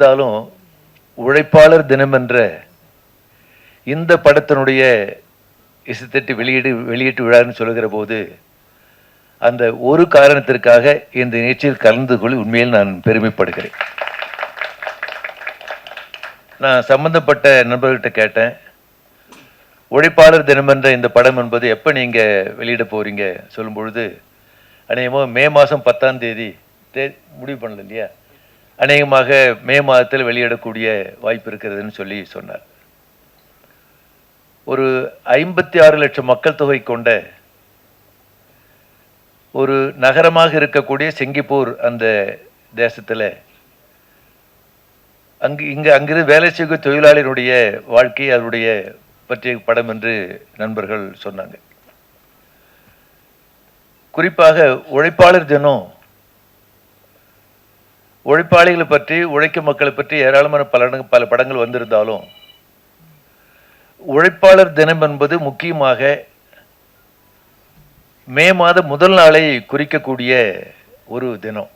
இருந்தாலும் உழைப்பாளர் தினம் என்ற இந்த படத்தினுடைய இசைத்தட்டு வெளியீடு வெளியீட்டு விழான்னு சொல்லுகிற போது அந்த ஒரு காரணத்திற்காக இந்த நிகழ்ச்சியில் கலந்து கொள்ள உண்மையில் நான் பெருமைப்படுகிறேன். நான் சம்பந்தப்பட்ட நண்பர்கிட்ட கேட்டேன் உழைப்பாளர் தினம் என்ற இந்த படம் என்பது எப்போ நீங்கள் வெளியிட போகிறீங்க சொல்லும் பொழுது அநேகமாக மே மாதம் பத்தாம் தேதி தே முடிவு பண்ணல இல்லையா? அநேகமாக மே மாதத்தில் வெளியிடக்கூடிய வாய்ப்பு இருக்கிறதுன்னு சொல்லி சொன்னார். ஒரு ஐம்பத்தி ஆறு லட்சம் மக்கள் தொகை கொண்ட ஒரு நகரமாக இருக்கக்கூடிய சிங்கப்பூர் அந்த தேசத்தில் அங்கு இங்கு அங்கிருந்து வேலை செய்யும் தொழிலாளியினுடைய வாழ்க்கை அதனுடைய பற்றிய படம் என்று நண்பர்கள் சொன்னாங்க. குறிப்பாக உழைப்பாளர் தினம் உழைப்பாளிகளை பற்றி உழைக்கும் மக்களை பற்றி ஏராளமான பல பல படங்கள் வந்திருந்தாலும் உழைப்பாளர் தினம் என்பது முக்கியமாக மே மாத முதல் நாளை குறிக்கக்கூடிய ஒரு தினம்.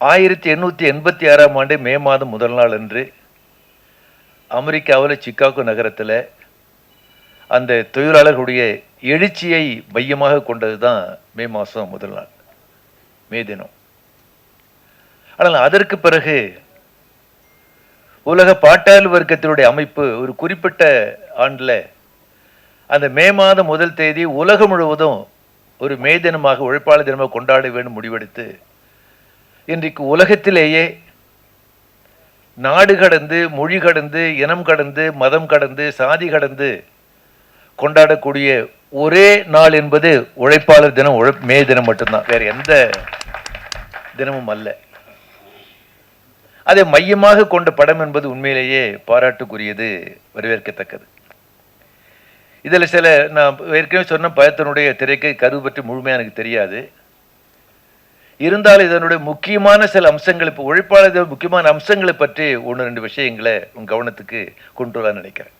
ஆயிரத்தி எண்ணூற்றி எண்பத்தி ஆறாம் ஆண்டு மே மாதம் முதல் நாள் அன்று அமெரிக்காவில் சிக்காகோ நகரத்தில் அந்த தொழிலாளர்களுடைய எழுச்சியை மையமாக கொண்டது தான் மே மாதம் முதல் நாள் மே தினம். ஆனால் அதற்கு பிறகு உலக பாட்டாளி வர்க்கத்தினுடைய அமைப்பு ஒரு குறிப்பிட்ட ஆண்டில் அந்த மே மாதம் முதல் தேதி உலகம் முழுவதும் ஒரு மே தினமாக உழைப்பாளர் தினமாக கொண்டாட வேண்டும் முடிவெடுத்து இன்றைக்கு உலகத்திலேயே நாடு கடந்து மொழி கடந்து இனம் கடந்து மதம் கடந்து சாதி கடந்து கொண்டாடக்கூடிய ஒரே நாள் என்பது உழைப்பாளர் தினம் உழை மே தினம் மட்டும்தான். வேறு எந்த தினமும் அல்ல. அதை மையமாக கொண்ட படம் என்பது உண்மையிலேயே பாராட்டுக்குரியது வரவேற்கத்தக்கது. இதில் சில நான் ஏற்கனவே சொன்ன பயத்தினுடைய திரைக்கை கரு பற்றி முழுமையாக எனக்கு தெரியாது. இருந்தாலும் இதனுடைய முக்கியமான சில அம்சங்கள் இப்போ உழைப்பாளர் முக்கியமான அம்சங்களை பற்றி ஒன்று ரெண்டு விஷயங்களை உன் கவனத்துக்கு கொண்டு வரலாம்னு நினைக்கிறேன்.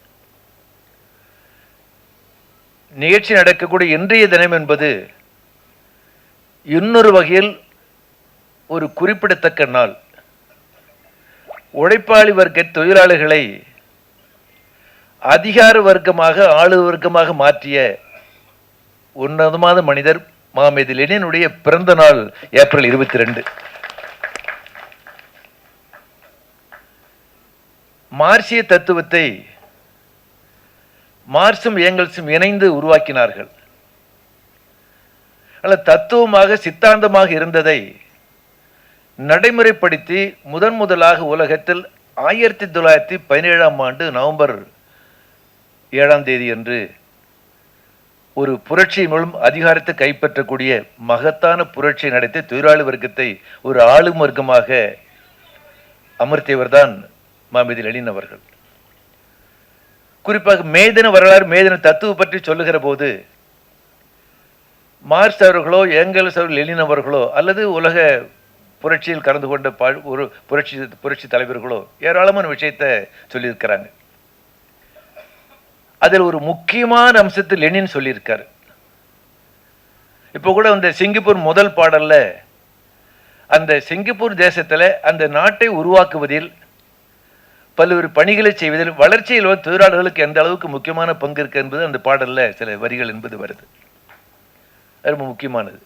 நிகழ்ச்சி நடக்கக்கூடிய இன்றைய தினம் என்பது இன்னொரு வகையில் ஒரு குறிப்பிடத்தக்க நாள். உழைப்பாளி வர்க்க தொழிலாளர்களை அதிகார வர்க்கமாக ஆளு வர்க்கமாக மாற்றிய உன்னதமான மனிதர் மாமேதி லெனினுடைய பிறந்த நாள் ஏப்ரல் இருபத்தி ரெண்டு மார்சிய தத்துவத்தை மார்சும் ஏங்கல்ஸும் இணைந்து உருவாக்கினார்கள். அல்ல தத்துவமாக சித்தாந்தமாக இருந்ததை நடைமுறைப்படுத்தி முதன் முதலாக உலகத்தில் ஆயிரத்தி தொள்ளாயிரத்தி பதினேழாம் ஆண்டு நவம்பர் ஏழாம் தேதி அன்று ஒரு புரட்சி மூலம் அதிகாரத்தை கைப்பற்றக்கூடிய மகத்தான புரட்சி நடத்தி தொழிலாளி வர்க்கத்தை ஒரு ஆளும் வர்க்கமாக அமர்த்தியவர்தான் மாமிதி லெனின் அவர்கள். குறிப்பாக மேதின வரலாறு மேதின தத்துவ பற்றி சொல்லுகிற போது மார்க்ஸ் அவர்களோ ஏங்கல்ஸ் அவர்கள் லெனின் அவர்களோ அல்லது உலக புரட்சியில் கலந்து கொண்ட ப- ஒரு புரட்சி புரட்சி தலைவர்களோ ஏராளமான விஷயத்தை சொல்லியிருக்கிறாங்க. அதில் ஒரு முக்கியமான அம்சத்தை லெனின் சொல்லியிருக்காரு. இப்போ கூட அந்த சிங்கப்பூர் முதல் பாடல்ல அந்த சிங்கப்பூர் தேசத்துல அந்த நாட்டை உருவாக்குவதில் பல்வேறு பணிகளை செய்வதில் வளர்ச்சியில் வந்து தொழிலாளர்களுக்கு எந்த அளவுக்கு முக்கியமான பங்கு இருக்கு என்பது அந்த பாடல்ல சில வரிகள் என்பது வருது. ரொம்ப முக்கியமானது.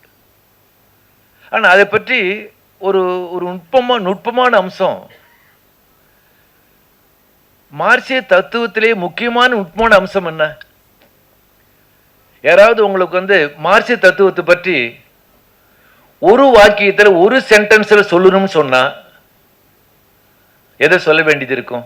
ஆனா அதை பற்றி ஒரு ஒரு நுட்பமா நுட்பமான அம்சம். மார்க்சிய தத்துவத்திலே முக்கியமான நுட்பமான அம்சம் என்ன? யாராவது உங்களுக்கு வந்து மார்க்சிய தத்துவத்தை பற்றி ஒரு வாக்கியத்தில் ஒரு சென்டென்ஸில் சொல்லணும்னு சொன்னா எதை சொல்ல வேண்டியது இருக்கும்?